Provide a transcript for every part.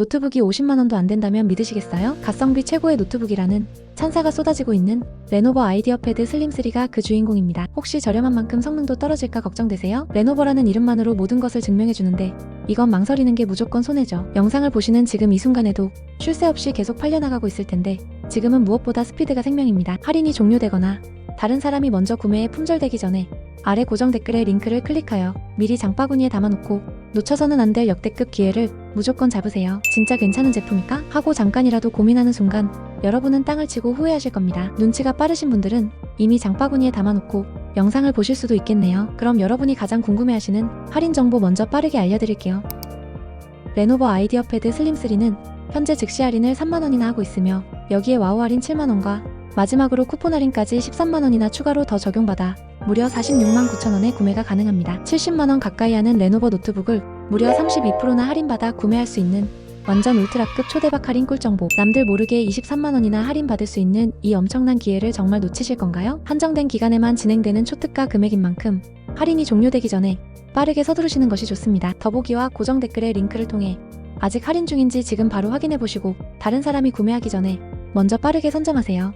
노트북이 50만원도 안 된다면 믿으시겠어요? 가성비 최고의 노트북이라는 찬사가 쏟아지고 있는 레노버 아이디어 패드 슬림3가 그 주인공입니다. 혹시 저렴한 만큼 성능도 떨어질까 걱정되세요? 레노버라는 이름만으로 모든 것을 증명해주는데 이건 망설이는 게 무조건 손해죠. 영상을 보시는 지금 이 순간에도 쉴 새 없이 계속 팔려나가고 있을 텐데 지금은 무엇보다 스피드가 생명입니다. 할인이 종료되거나 다른 사람이 먼저 구매에 품절되기 전에 아래 고정 댓글에 링크를 클릭하여 미리 장바구니에 담아놓고 놓쳐서는 안 될 역대급 기회를 무조건 잡으세요. 진짜 괜찮은 제품일까? 하고 잠깐이라도 고민하는 순간 여러분은 땅을 치고 후회하실 겁니다. 눈치가 빠르신 분들은 이미 장바구니에 담아놓고 영상을 보실 수도 있겠네요. 그럼 여러분이 가장 궁금해하시는 할인 정보 먼저 빠르게 알려드릴게요. 레노버 아이디어 패드 슬림3는 현재 즉시 할인을 3만원이나 하고 있으며 여기에 와우 할인 7만원과 마지막으로 쿠폰 할인까지 13만원이나 추가로 더 적용받아 무려 46만 9천원에 구매가 가능합니다. 70만원 가까이 하는 레노버 노트북을 무려 32%나 할인받아 구매할 수 있는 완전 울트라급 초대박 할인 꿀정보 남들 모르게 23만원이나 할인받을 수 있는 이 엄청난 기회를 정말 놓치실 건가요? 한정된 기간에만 진행되는 초특가 금액인 만큼 할인이 종료되기 전에 빠르게 서두르시는 것이 좋습니다. 더보기와 고정 댓글의 링크를 통해 아직 할인 중인지 지금 바로 확인해 보시고 다른 사람이 구매하기 전에 먼저 빠르게 선점하세요.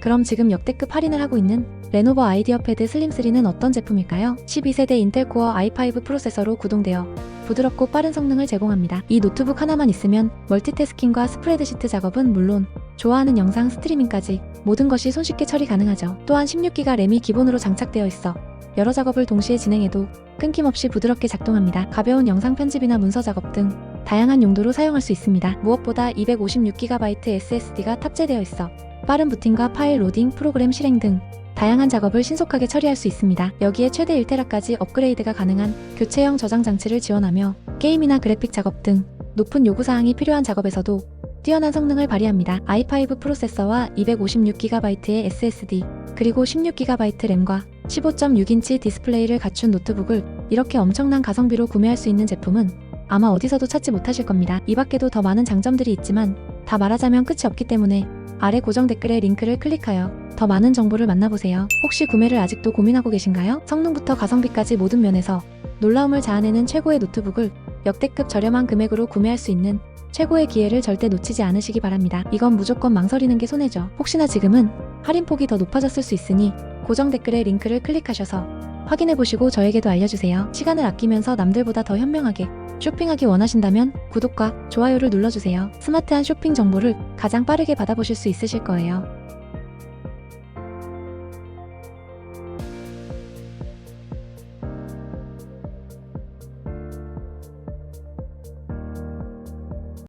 그럼 지금 역대급 할인을 하고 있는 레노버 아이디어 패드 슬림3는 어떤 제품일까요? 12세대 인텔 코어 i5 프로세서로 구동되어 부드럽고 빠른 성능을 제공합니다. 이 노트북 하나만 있으면 멀티태스킹과 스프레드시트 작업은 물론 좋아하는 영상 스트리밍까지 모든 것이 손쉽게 처리 가능하죠. 또한 16기가 램이 기본으로 장착되어 있어 여러 작업을 동시에 진행해도 끊김없이 부드럽게 작동합니다. 가벼운 영상 편집이나 문서 작업 등 다양한 용도로 사용할 수 있습니다. 무엇보다 256GB SSD가 탑재되어 있어 빠른 부팅과 파일 로딩, 프로그램 실행 등 다양한 작업을 신속하게 처리할 수 있습니다. 여기에 최대 1테라까지 업그레이드가 가능한 교체형 저장 장치를 지원하며 게임이나 그래픽 작업 등 높은 요구 사항이 필요한 작업에서도 뛰어난 성능을 발휘합니다. i5 프로세서와 256GB의 SSD, 그리고 16GB 램과 15.6인치 디스플레이를 갖춘 노트북을 이렇게 엄청난 가성비로 구매할 수 있는 제품은 아마 어디서도 찾지 못하실 겁니다. 이 밖에도 더 많은 장점들이 있지만 다 말하자면 끝이 없기 때문에 아래 고정 댓글에 링크를 클릭하여 더 많은 정보를 만나보세요. 혹시 구매를 아직도 고민하고 계신가요? 성능부터 가성비까지 모든 면에서 놀라움을 자아내는 최고의 노트북을 역대급 저렴한 금액으로 구매할 수 있는 최고의 기회를 절대 놓치지 않으시기 바랍니다. 이건 무조건 망설이는 게 손해죠. 혹시나 지금은 할인폭이 더 높아졌을 수 있으니 고정 댓글에 링크를 클릭하셔서 확인해보시고 저에게도 알려주세요. 시간을 아끼면서 남들보다 더 현명하게 쇼핑하기 원하신다면 구독과 좋아요를 눌러주세요. 스마트한 쇼핑 정보를 가장 빠르게 받아보실 수 있으실 거예요.